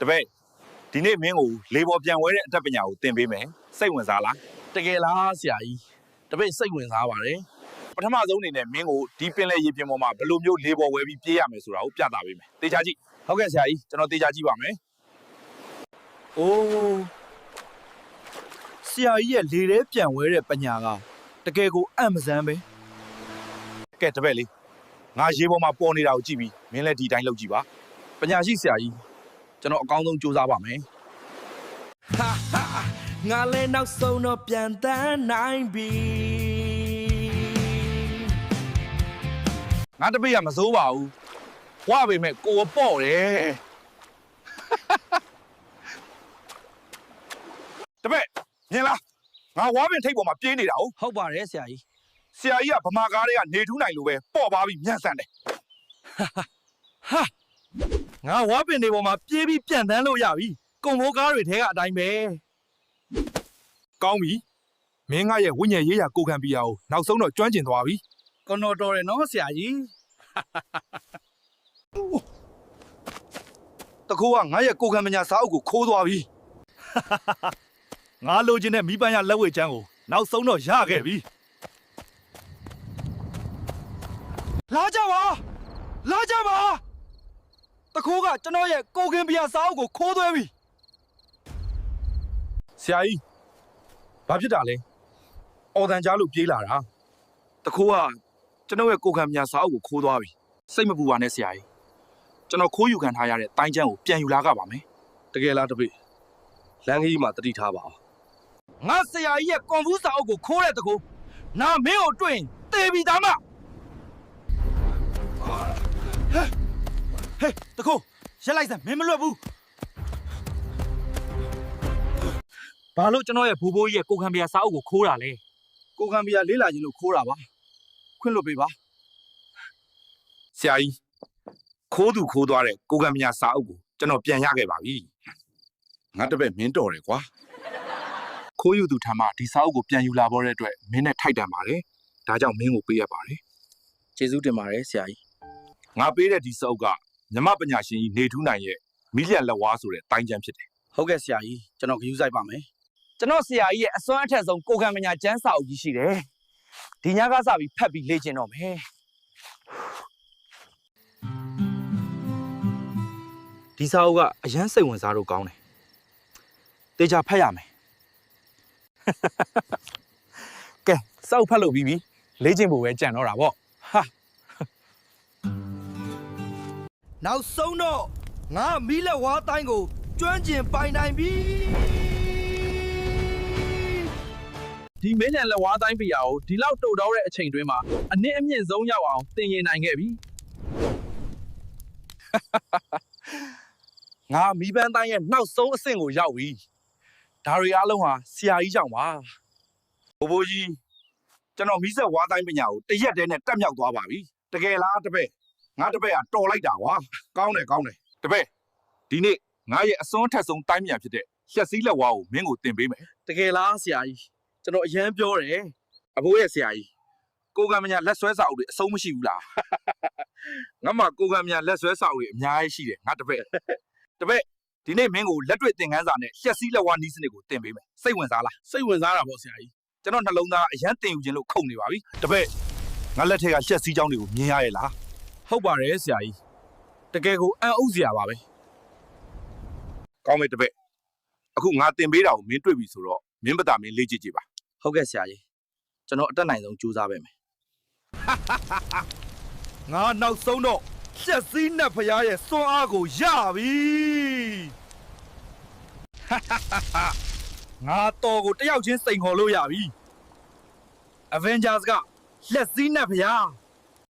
တပည့်ဒီနေ့မင်းကိုလေပေါ်ပြန်ဝဲတဲ့အတတ်ပညာကိုသင်ပေးမယ်စိတ်ဝင်စားလားတကယ်လားဆရာကြီးတပည့်စိတ်ဝင်စားပါတယ်ပထမဆုံးအနေနဲ့မင်းကိုဒီပင်လေရေပြင်ပေါ်မှာဘယ်လိုမျိုးလေပေါ်ဝဲပြီးပြေးရမယ်ဆိုတာကိုပြသပေးမယ်တေချာကြည့်ဟုတ်ကဲ့ဆရာကြီးကျွန်တော်တေချာကြည့်ပါမယ်အိုးဆရာကြီးရဲ့လေထဲပြန်ဝဲတဲ့ပညာကတကယ်ကိုအံ့မစမ်းပဲကဲတပည့်လေးငါရေပေါ်မှာပေါ်နေတာကိုကြည့်ပြီးမင်းလည်းဒီတိုင်းလုပ်ကြည့်ပါပညာရှိဆရာကြီး ကျွန်တော်အကောင်းဆုံးစူးစမ်းပါမယ်ဟာဟာငါလည်းနောက်ဆုံးတော့ပြန်တန်းနိုင်ပြီငါတပည့်ကမစိုးပါဘူးဝါပေမဲ့ကိုယ်ပေါ့တယ်တပည့်မြင်လားငါဝါပင်ထိပ်ပေါ်မှာပြေးနေတာဟုတ်ဟုတ်ပါတယ်ဆရာကြီးဆရာကြီးကဗမာကားတွေကနေထူးနိုင်လို့ပဲပေါ့ပါပြီးညံ့ဆန်တယ် ငါဝါပင်တွေပေါ်မှာပြေးပြီးပြန်တန်းလို့ရပြီကုံမိုးကားတွေထဲကအတိုင်းပဲကောင်းပြီမင်းငါရဲ့ဝိညာဉ်ရေးရာကိုခံပြီးအောင်နောက်ဆုံးတော့ကျွမ်းကျင်သွားပြီကျွန်တော်တော်တယ်နော်ဆရာကြီးတကူကငါရဲ့ကိုခံပညာစာအုပ်ကိုခိုးသွားပြီငါလိုချင်တဲ့မိပန်းရလက်ဝဲချမ်းကိုနောက်ဆုံးတော့ရခဲ့ပြီလာကြပါလာကြပါ တခိုးကကျွန်တော်ရဲ့ကိုခင်ပြာစာအုပ်ကိုခိုးသွဲပြီဆရာကြီးဘာဖြစ်တာလဲအော်တန်ကြားလို့ပြေးလာတာတကူကကျွန်တော်ရဲ့ကိုခံပညာစာအုပ်ကိုခိုးသွားပြီစိတ်မပူပါနဲ့ဆရာကြီးကျွန်တော်ခိုးယူခံထားရတဲ့တိုင်းချမ်းကိုပြန်ယူလာကြပါမယ်တကယ်လားတပည့်လမ်းကြီးမှာတတိထားပါအောင်ငါဆရာကြီးရဲ့ကွန်ဖူးစာအုပ်ကိုခိုးတဲ့တကူနာမင်းကိုတွေ့ရင်တေပြီသားမ ဟေးတကူရက်လိုက်စမ်းမင်းမလွတ်ဘူးဘာလို့ကျွန်တော်ရဲ့ဘူဘိုးကြီးရဲ့ကိုခံပြာစာအုပ်ကိုခိုးတာလဲကိုခံပညာလေးလာခြင်းလို့ခိုးတာပါခွင့်လွတ်ပေးပါဆရာကြီးခိုးသူခိုးသွားတဲ့ကိုခံပညာစာအုပ်ကိုကျွန်တော်ပြန်ရခဲ့ပါပြီငါတပည့်မင်းတော်တယ်ကွာခိုးယူသူထမ်းမှဒီစာအုပ်ကိုပြန်ယူလာပေါ်တဲ့အတွက်မင်းနဲ့ထိုက်တန်ပါတယ်ဒါကြောင့်မင်းကိုပေးရပါတယ်ကျေးဇူးတင်ပါတယ်ဆရာကြီးငါပေးတဲ့ဒီစာအုပ်က မြမပညာရှင်ကြီးနေထူးနိုင်ရဲ့မိလျက်လက်ဝါးဆိုတဲ့တိုင်းချမ်းဖြစ်တယ်ဟုတ်ကဲ့ဆရာကြီးကျွန်တော်ဂရုစိုက်ပါမယ်ကျွန်တော်ဆရာကြီးရဲ့အစွမ်းအထက်ဆုံးကိုခံပညာကျမ်းစာအုပ်ကြီးရှိတယ်ဒီညကစပြီးဖတ်ပြီးလေ့ကျင့်တော့မယ်ဒီစာအုပ်ကအရန်စိတ်ဝင်စားလို့ကောင်းတယ်တေချာဖတ်ရမယ်ကဲစာအုပ်ဖတ်လို့ပြီးပြီလေ့ကျင့်ဖို့ပဲကြံတော့တာပေါ့ဟာ နောက်ဆုံးတော့ငါမီးလက်ဝါးတိုင်းကိုကျွမ်းကျင်ပိုင်နိုင်ပြီဒီမင်းနဲ့လက်ဝါးတိုင်းပြရာကိုဒီလောက်တုတ်တော့တဲ့အချိန်တွင်းမှာအနည်းအမြင့်ဆုံးရောက်အောင်သင်ရင်နိုင်ခဲ့ပြီငါမီးပန်းတိုင်းရဲ့နောက်ဆုံးအဆင့်ကိုရောက်ပြီဒါတွေအားလုံးဟာဆရာကြီးကြောင့်ပါဘိုးဘိုးကြီးကျွန်တော်မိဆက်ဝါတိုင်းပညာကိုတရက်တည်းနဲ့တက်မြောက်သွားပါပြီတကယ်လားတပည့် ငါတပည့်ကတော်လိုက်တာကွာကောင်းတယ်ကောင်းတယ်တပည့်ဒီနေ့ငါရဲ့အစွန်းထက်ဆုံးတိုင်းမြန်ဖြစ်တဲ့ရက်စည်းလက်ဝါးကိုမင်းကိုတင်ပေးမယ်တကယ်လားဆရာကြီးကျွန်တော်အရန်ပြောတယ်အဘိုးရဲ့ဆရာကြီးကိုကံမညာလက်ဆွဲစာအုပ်တွေအဆုံးမရှိဘူးလားငါမှကိုကံမညာလက်ဆွဲစာအုပ်တွေအများကြီးရှိတယ်ငါတပည့်တပည့်ဒီနေ့မင်းကိုလက်တွေ့သင်ခန်းစာနဲ့ရက်စည်းလက်ဝါးနီးစနစ်ကိုတင်ပေးမယ်စိတ်ဝင်စားလားစိတ်ဝင်စားတာပေါ့ဆရာကြီးကျွန်တော်နှလုံးသားအရန်တင်ယူခြင်းလို့ခုန်နေပါပြီတပည့်ငါလက်ထက်ကရက်စည်းကြောင်းတွေကိုမြင်ရရဲ့လား ဟုတ်ပါတယ်ဆရာကြီးတကယ်ကိုအံ့ဩစရာပါပဲကောင်းပြီတပည့်အခုငါတင်ပေးတာကိုမင်းတွေ့ပြီဆိုတော့မင်းပတာမင်းလေ့ကြည့်ကြည့်ပါဟုတ်ကဲ့ဆရာကြီးကျွန်တော်အတက်နိုင်ဆုံးကြိုးစားပေးမယ်ငါနောက်ဆုံးတော့ရှက်စည်းနဲ့ဖရားရဲ့စွမ်းအားကိုရပြီငါတော်ကိုတယောက်ချင်းစိန်ခေါ်လို့ရပြီ Avengers ကလက်စည်းနဲ့ဖရား